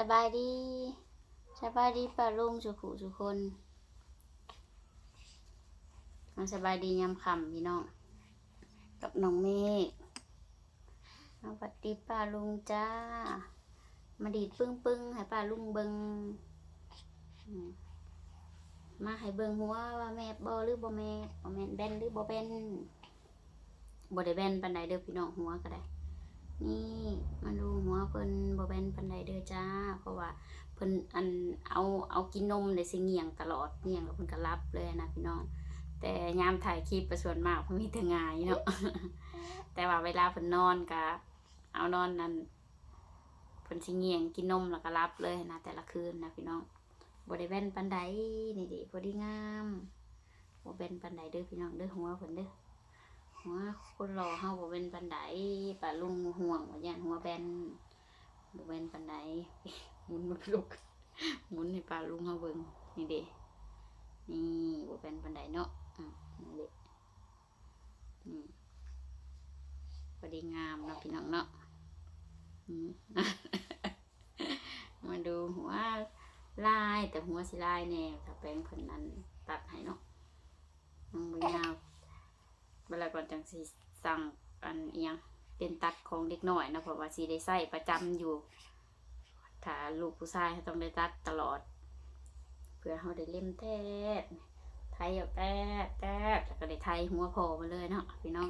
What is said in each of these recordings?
สบายดีสบายดีป้าลุงสุขุสุคนมาสบายดียามค่ำพี่น้อง กับน้องเมฆสวัสดีป้าลุงจ้า มาดีดปึ้งปึ้งให้ป้าลุงเบิงมาให้เบิงหัวว่าแม่บอหรือบ่แม่บ่แม่นแบนหรือบ่แบนบ่ได้แบนปานใดเด้อพี่น้องหัวก็ได้ นี่มาดูหัวเพิ่นบ่แบนปานใดเด้อจ้า เพราะว่าเพิ่นอันเอาเอากินนมได้สิเงี่ยงตลอดเงี่ยงแล้วเพิ่นก็รับเลยนะพี่น้อง แต่ยามถ่ายคลิปไปส่วนมากเพิ่นมีแต่งายเนาะแต่ว่าเวลาเพิ่นนอนก็เอานอนนั้นเพิ่นสิเงี่ยงกินนมแล้วก็รับเลยนะแต่ละคืนนะพี่น้องบ่ได้แบนปานใดนี่ดิพอดีงามบ่แบนปานใดเด้อพี่น้องเด้อหัวเพิ่นเด้อ หัวคนรอเฮาบ่เป็นปันไดป่าลุงห่วงว่าย่านหัวแบนบ่เป็นปันไดหมุนมันลุกหมุนให้ป่าลุงเฮาเบิ่งนี่เด้นี่บ่เป็นปันไดเนาะอืมนี่เด้นี่พอดีงามเนาะพี่น้องเนาะมมาดูหัวลายแต่หัวสิลายแน่ถ้าแปลงเพิ่นนั้นตัดให้เนาะมันบ่ยาว เวลาก่อนจังสิสั่งอันเอียงเป็นตัดของเด็กหน่อยนะเพราะว่าสีได้ใส่ประจำอยู่ถ้าลูกผู้ชายเขาต้องได้ตัดตลอด เพื่อเขาได้เล่มแท้ไทยเอาแท้แท้แล้วก็ได้ไทยหัวโผล่มาเลยเนาะพี่น้อง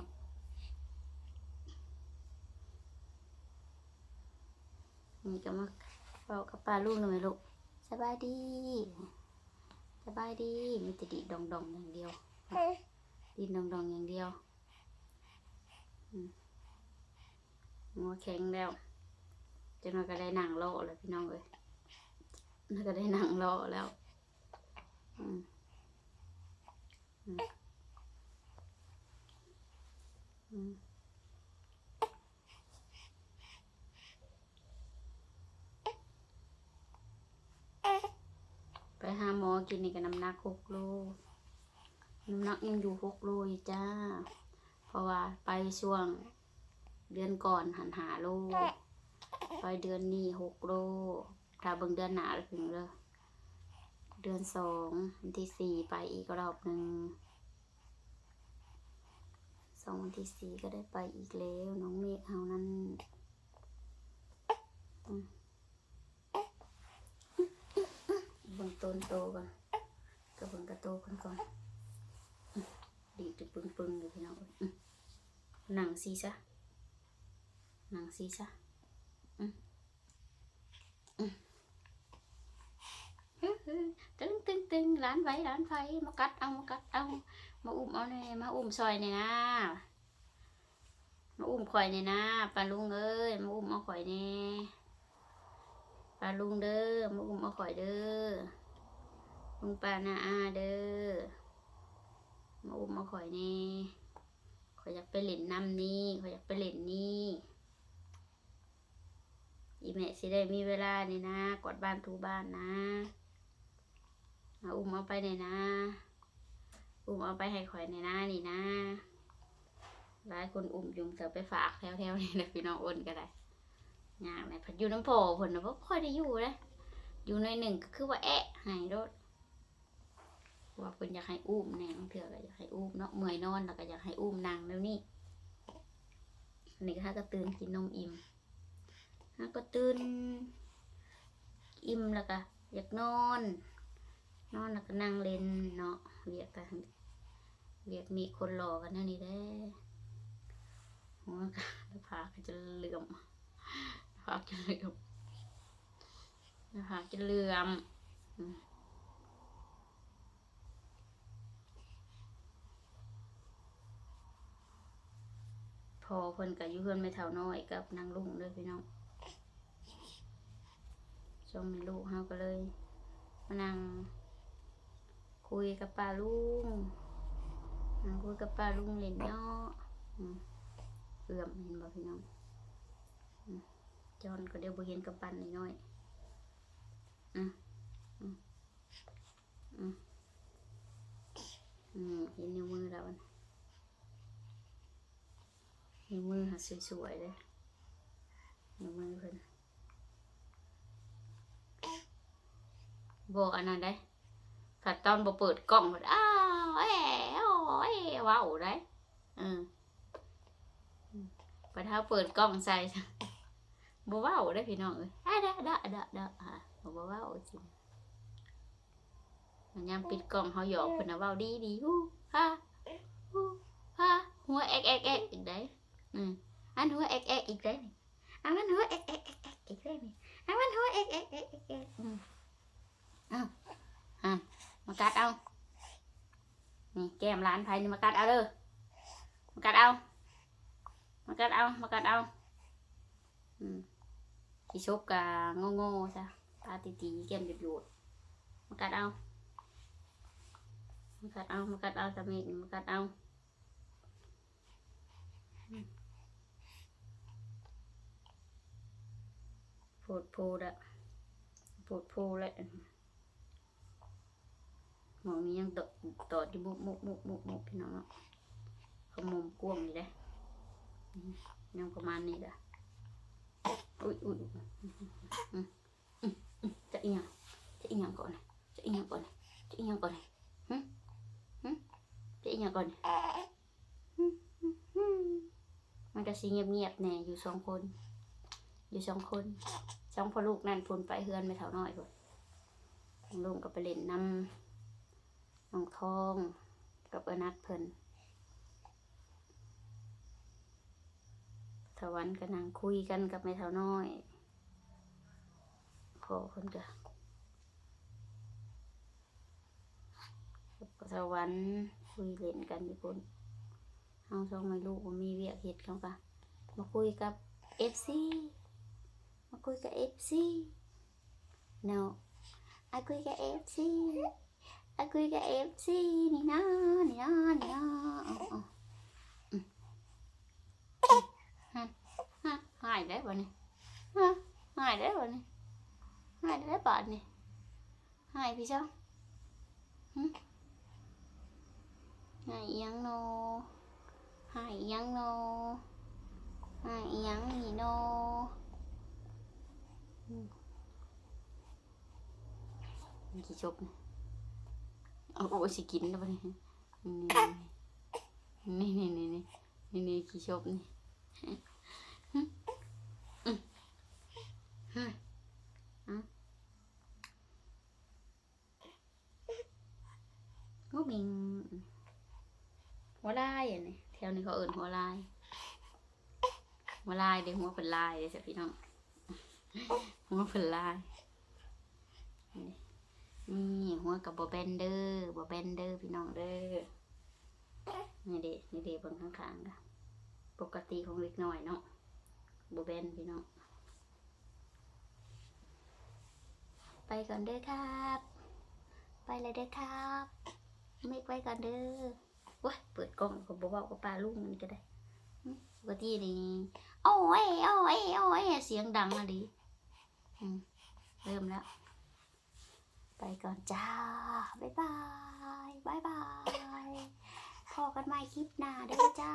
นี่ก็มาเฝ้ากับป้าลูกหน่อยลูกสบายดีสบายดีมีแต่ดีดองดองๆอย่างเดียว ดินดองๆอย่างเดียวอืมหัวแข็งแล้วจนมันก็ได้หนังโลแล้วพี่น้องเอ้ยมันก็ได้หนังโลแล้วอืมอืมอืมไปหาหมอกินนี่ก็น้ำหนักหกโล น้ำหนักยังอยู่หกโลอยู่จ้า เพราะว่าไปช่วงเดือนก่อนหันหาโล ไปเดือนนี้หกโล ถ้าเบิ่งเดือนหนาแล้วถึงเลยเดือนสองวันที่สี่ไปอีกรอบหนึ่งสองวันที่สี่ก็ได้ไปอีกแล้ว น้องเมฆเฮานั้นเบิ่งต้นโตก่อนก็เบิ่งกระโตคนก่อน ดีจุปึงปึงๆเลยพี่น้องหนังซีซะหนังซีซะอืมอืมฮึฮึตึงตึงตึงร้านไว้ร้านไฟมากัดเอามากัดเอามาอุ้มเอาเนี่ยมาอุ้มซอยเนี่ยนะมาอุ้มข่อยเนี่ยนะปลาลุงเอ้ยมาอุ้มเอาข่อยเนี่ยปลาลุงเด้อมาอุ้มเอาข่อยเด้อลุงปลานาอาเด้อ มาอุ้มมาข่อยนี่ข่อยอยากไปเล่นน้ำนี่ข่อยอยากไปเล่นนี่อีแม่สิได้มีเวลานี่นะกวาดบ้านทูบ้านนะมาอุ้มเอาไปเนี่ยนะ อุ้มเอาไปให้ข่อยเนี่ยนะนี่นะหลายคนอุ้มยุงเสือไปฝากแถวๆนี่นะพี่น้องอ้นก็ได้ยากไหมพัดอยู่น้ำโพผลนะว่าค่อยได้อยู่เลยอยู่ในหนึ่งก็คือว่าแอะหายรถ ว่าเพิ่นอยากให้อุ้มแน่บางเถื่อก็อยากให้อุ้มเนาะเมื่อยนอนแล้วก็อยากให้อุ้มนางแล้วนี่นนี้ก็ฮะก็ตื่นกินนมอิ่มฮะก็ตื่นอิ่มแล้วก็อยากนอน นอนแล้วก็นั่งเล่นเนาะเรียกกันเรียกมีคนรอกันนั่นนี่แหละหัวก็แล้วพาก็จะเหลื่อมพาจะเหลื่อมพาจะเหลื่อม อเพิ่นก็อยู่เพิ่อนไม่เท่าน้อยกับนางลุงเลยพี่น้องช่วงมีลูกเฮาก็เลยมานั่งคุยกับป้าลุงนั่งคุยกับป้าลุงเล่นเนาะอืมเอื้อมเห็นบ่พี่น้องจอนก็เดี๋ยวบ่เห็นกับปันนิดหน่อยอืมอืมอืมอืมเห็นนิ้วมือแล้วนะ นิ้วมือหัดสวยๆเลยนิ้วมือเพิ่นบอกอันนั้นได้ผัดตอนบ่เปิดกล้องผัดอ้าวเอ้โอ้ยว้าวได้เออพอเท้าเปิดกล้องใส่บ่ว้าวได้พี่น้องเอ้ยอะเด้อเด้อเด้อเด้ออะบ่ว้าวจริงมันยามปิดกล้องเฮาหยอกเพิ่นน่ะว้าวดีดีฮู้ฮ่าฮู้ฮ่าหัวแอกแอกแอก อืมอันหัวแอกแอกอีกได้นี่อันมันหัวแอกแอกแอกแอกอีกได้นี่อันมันหัวแอกแอกแอกแอกแอกอืมอ้าวอะมากัดเอานี่แก้มร้านไผนี่มากัดเอาเด้อมากัดเอามากัดเอามากัดเอาอืมที่ชกกะโง่ๆซะตาตีๆแก้มหยุดๆมากัดเอามากัดเอามากัดเอาสามีมากัดเอาโดโพดอะโพดโพเลยหมองนี้ยังตอดตอดที่มุกมุกมุกมุกมุกพี่น้องเนาะขมุมกวงนี่ได้อืมยังประมาณนี้แหละอุ้ยอุ้ยอืมอืมอืมอืมจะอีหยังจะอีหยังก่อนจะอีหยังก่อนจะอีหยังก่อนจะอีกอย่างก่อนมันก็สิเงียบๆแน่อยู่สองคน อยู่สองคน สองพ่อลูกนั่นพนไปเฮือนไม่เท่าน้อยพุ่นลุงก็ไปเล่นน้ำน้องทองกับเอนัดเพิ่นถวันก็นั่งคุยกันกับแม่เท่าน้อยพอเพิ่นก็สวรรค์คุยเล่นกันอยู่คนเฮาสองไม่รู้ว่ามีเวียกเฮ็ดเขาปะมาคุยกับ FC มาคุยกับ FC no อาคุยกับ FC อาคุยกับ FC นี่นะนี่นะนี่นะเอาเอาอืมฮะฮะหายได้บ่เนี่ยฮะหายได้บ่เนี่ยหายได้บาดนี่หายพี่เมมันกี่ชบนะเอาโอ้สิกินแล้วปะนี่นี่นี่นี่นี่นี่นี่กี่ชบนี่อืมอืมอืมก็มิงหัวลายอันนี้แถวนี้เขาเอิ้นหัวลายหัวลายเดี๋ยวหัวเป็นลายเดี๋ยวสิพี่น้อง หัวเป็นลายนี่หัวกับบอแบนเดอร์บอแบนเดอร์พี่น้องเด้อนี่เด็นี่เด็บนข้างๆค่ะปกติของเล็กน้อยเนาะบอแบนพี่น้องไปก่อนเด้อครับ ไปเลยเด้อครับไม่ไปก่อนเด้อว้ยเปิดกล้องก็บอกว่ากับปลาลูกมันก็ได้ปกตินี่โอ้ยโอ้ยโอ้ยเสียงดังอะดิอืม เริ่มแล้ว ไปก่อนจ้า บ๊ายบาย บ๊ายบายพอกันใหม่คลิปหน้าเด้อจ้า